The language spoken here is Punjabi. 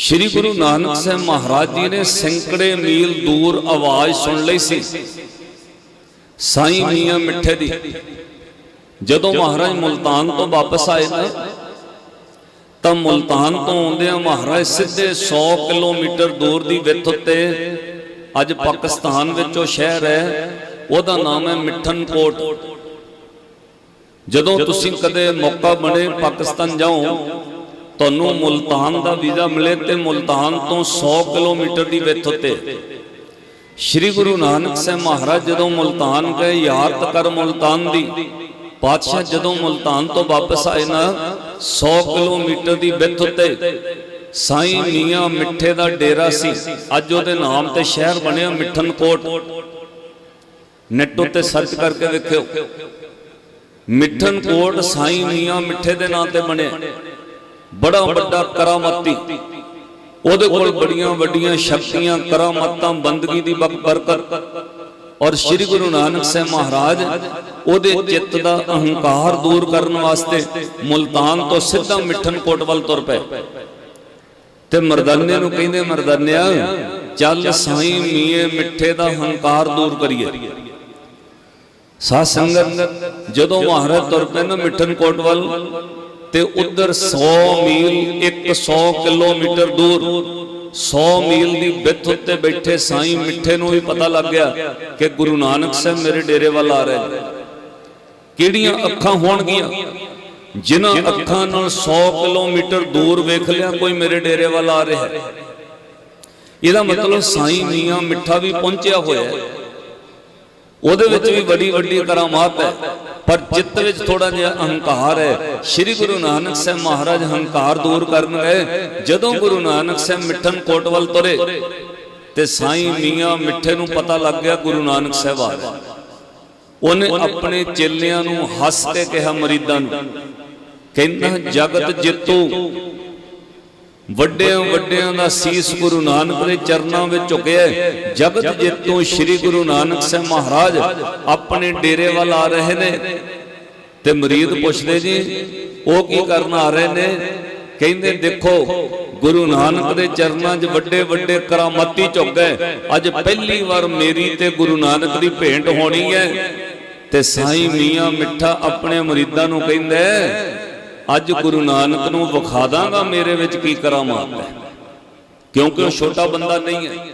ਸ਼੍ਰੀ ਗੁਰੂ ਨਾਨਕ ਸਾਹਿਬ ਮਹਾਰਾਜ ਜੀ ਨੇ ਸੈਂਕੜੇ ਮੀਲ ਦੂਰ ਆਵਾਜ਼ ਸੁਣ ਲਈ ਸੀ। ਸਾਈਂ ਮੀਆਂ ਮਿੱਠੇ ਦੀ। ਜਦੋਂ ਮਹਾਰਾਜ ਮੁਲਤਾਨ ਤੋਂ ਵਾਪਸ ਆਏ ਨਾ, ਤਾਂ ਮੁਲਤਾਨ ਤੋਂ ਆਉਂਦਿਆਂ ਮਹਾਰਾਜ ਸਿੱਧੇ 100 ਕਿਲੋਮੀਟਰ ਦੂਰ ਦੀ ਵਿੱਥ ਉੱਤੇ ਅੱਜ ਪਾਕਿਸਤਾਨ ਵਿੱਚ ਉਹ ਸ਼ਹਿਰ ਹੈ, ਉਹਦਾ ਨਾਮ ਹੈ ਮਿੱਠਨਕੋਟ। ਜਦੋਂ ਤੁਸੀਂ ਕਦੇ ਮੌਕਾ ਬਣੇ ਪਾਕਿਸਤਾਨ ਜਾਓ ਤੁਹਾਨੂੰ ਮੁਲਤਾਨ ਦਾ ਵੀਜ਼ਾ ਮਿਲੇ ਤੇ ਮੁਲਤਾਨ ਤੋਂ 100 ਕਿਲੋਮੀਟਰ ਦੀ ਵਿੱਥ ਉੱਤੇ। ਸ਼੍ਰੀ ਗੁਰੂ ਨਾਨਕ ਸਾਹਿਬ ਮਹਾਰਾਜ ਜਦੋਂ ਮੁਲਤਾਨ ਗਏ, ਯਾਦ ਕਰ ਮੁਲਤਾਨ ਦੀ। ਪਾਤਸ਼ਾਹ ਜਦੋਂ ਮੁਲਤਾਨ ਤੋਂ ਵਾਪਸ ਆਏ ਨਾ 100 ਕਿਲੋਮੀਟਰ ਦੀ ਵਿੱਥ ਉੱਤੇ ਸਾਈਂ ਮੀਆਂ ਮਿੱਠੇ ਦਾ ਡੇਰਾ ਸੀ। ਅੱਜ ਉਹਦੇ ਨਾਮ ਤੇ ਸ਼ਹਿਰ ਬਣਿਆ ਮਿੱਠਨਕੋਟ। ਨੈਟ ਉੱਤੇ ਸਰਚ ਕਰਕੇ ਵੇਖਿਓ। ਮਿੱਠਨਕੋਟ ਸਾਈਂ ਮੀਆਂ ਮਿੱਠੇ ਦੇ ਨਾਂ ਤੇ ਬਣਿਆ। ਬੜਾ ਵੱਡਾ ਕਰਾਮਤੀ। ਉਹਦੇ ਕੋਲ ਬੜੀਆਂ ਵੱਡੀਆਂ ਸ਼ਕਤੀਆਂ ਕਰਾਮਾਤਾਂ ਬੰਦਗੀ ਦੀ ਬਰਕਤ। ਔਰ ਸ੍ਰੀ ਗੁਰੂ ਨਾਨਕ ਸਾਹਿਬ ਮਹਾਰਾਜ ਉਹਦੇ ਚਿੱਤ ਦਾ ਅਹੰਕਾਰ ਦੂਰ ਕਰਨ ਵਾਸਤੇ ਮੁਲਤਾਨ ਤੋਂ ਸਿੱਧਾ ਮਿੱਠਨਕੋਟ ਵੱਲ ਤੁਰ ਪਏ। ਤੇ ਮਰਦਾਨੇ ਨੂੰ ਕਹਿੰਦੇ ਮਰਦਾਨਿਆ ਚੱਲ ਸਾਈਂ ਮੀਏ ਮਿੱਠੇ ਦਾ ਹੰਕਾਰ ਦੂਰ ਕਰੀਏ। ਸਾਧ ਸੰਗਤ ਜਦੋਂ ਮਹਾਰਾਜ ਤੁਰ ਪਏ ਨਾ ਮਿੱਠਨਕੋਟ ਵੱਲ ਤੇ ਉਧਰ 100 ਮੀਲ 100 ਕਿਲੋਮੀਟਰ ਦੂਰ। 100 ਮੀਲ ਦੀ ਵਿੱਥ ਉੱਤੇ ਬੈਠੇ ਸਾਈਂ ਮਿੱਠੇ ਨੂੰ ਵੀ ਪਤਾ ਲੱਗ ਗਿਆ ਕਿ ਗੁਰੂ ਨਾਨਕ ਸਾਹਿਬ ਮੇਰੇ ਡੇਰੇ ਵੱਲ ਆ ਰਹੇ। ਨੇ ਕਿਹੜੀਆਂ ਅੱਖਾਂ ਹੋਣਗੀਆਂ? ਜਿਨ੍ਹਾਂ ਅੱਖਾਂ ਨਾਲ 100 ਕਿਲੋਮੀਟਰ ਦੂਰ ਵੇਖ ਲਿਆ ਕੋਈ ਮੇਰੇ ਡੇਰੇ ਵੱਲ ਆ ਰਿਹਾ। ਇਹਦਾ ਮਤਲਬ ਸਾਈਂ ਮੀਆਂ ਮਿੱਠਾ ਵੀ ਪਹੁੰਚਿਆ ਹੋਇਆ ਹੈ। ਉਹਦੇ ਵਿੱਚ ਵੀ ਬੜੀ ਵੱਡੀ ਕਰਾਮਾਤ ਹੈ। ਪਰ ਚਿੱਤ ਵਿੱਚ ਥੋੜਾ ਜਿਹਾ ਅਹੰਕਾਰ ਹੈ। ਸ੍ਰੀ ਗੁਰੂ ਨਾਨਕ ਸਾਹਿਬ ਮਹਾਰਾਜ ਹੰਕਾਰ ਦੂਰ ਕਰਨ ਗਏ। ਜਦੋਂ ਗੁਰੂ ਨਾਨਕ ਸਾਹਿਬ ਮਿੱਠਨ ਕੋਟ ਵੱਲ ਤੁਰੇ, ਤੇ ਸਾਈਂ ਮੀਆਂ ਮਿੱਠੇ ਨੂੰ ਪਤਾ ਲੱਗ ਗਿਆ ਗੁਰੂ ਨਾਨਕ ਸਾਹਿਬ ਆ ਰਹੇ ਉਹਨੇ ਆਪਣੇ ਚੇਲਿਆਂ ਨੂੰ ਹੱਸ ਕੇ ਕਿਹਾ ਮਰੀਦਾਂ ਨੂੰ, ਕਹਿੰਦਾ, ਜਗਤ ਜਿੱਤੂ ਵੱਡਿਆਂ ਵੱਡਿਆਂ ਦਾ ਸੀਸ ਗੁਰੂ ਨਾਨਕ ਦੇ ਚਰਨਾਂ ਵਿੱਚ ਝੁਕਿਆ ਜਗਤ ਜੇਤੂ ਸ੍ਰੀ ਗੁਰੂ ਨਾਨਕ ਸਾਹਿਬ ਮਹਾਰਾਜ ਆਪਣੇ ਡੇਰੇ ਵੱਲ ਆ ਰਹੇ ਨੇ। ਤੇ ਮਰੀਦ ਪੁੱਛਦੇ ਜੀ, ਉਹ ਕੀ ਕਰਨ ਆ ਰਹੇ ਨੇ? ਕਹਿੰਦੇ, ਦੇਖੋ, ਗੁਰੂ ਨਾਨਕ ਦੇ ਚਰਨਾਂ 'ਚ ਵੱਡੇ ਵੱਡੇ ਕਰਾਮਾਤੀ ਝੁਕ ਗਏ। ਅੱਜ ਪਹਿਲੀ ਵਾਰ ਮੇਰੀ ਤੇ ਗੁਰੂ ਨਾਨਕ ਦੀ ਭੇਂਟ ਹੋਣੀ ਹੈ। ਤੇ ਸਾਈਂ ਮੀਆਂ ਮਿੱਠਾ ਆਪਣੇ ਮਰੀਦਾਂ ਨੂੰ ਕਹਿੰਦਾ ਅੱਜ ਗੁਰੂ ਨਾਨਕ ਨੂੰ ਵਿਖਾ ਦਾਂਗਾ ਮੇਰੇ ਵਿੱਚ ਕੀ ਕਰਾਮਾਤ ਹੈ। ਕਿਉਂਕਿ ਉਹ ਛੋਟਾ ਬੰਦਾ ਨਹੀਂ ਹੈ।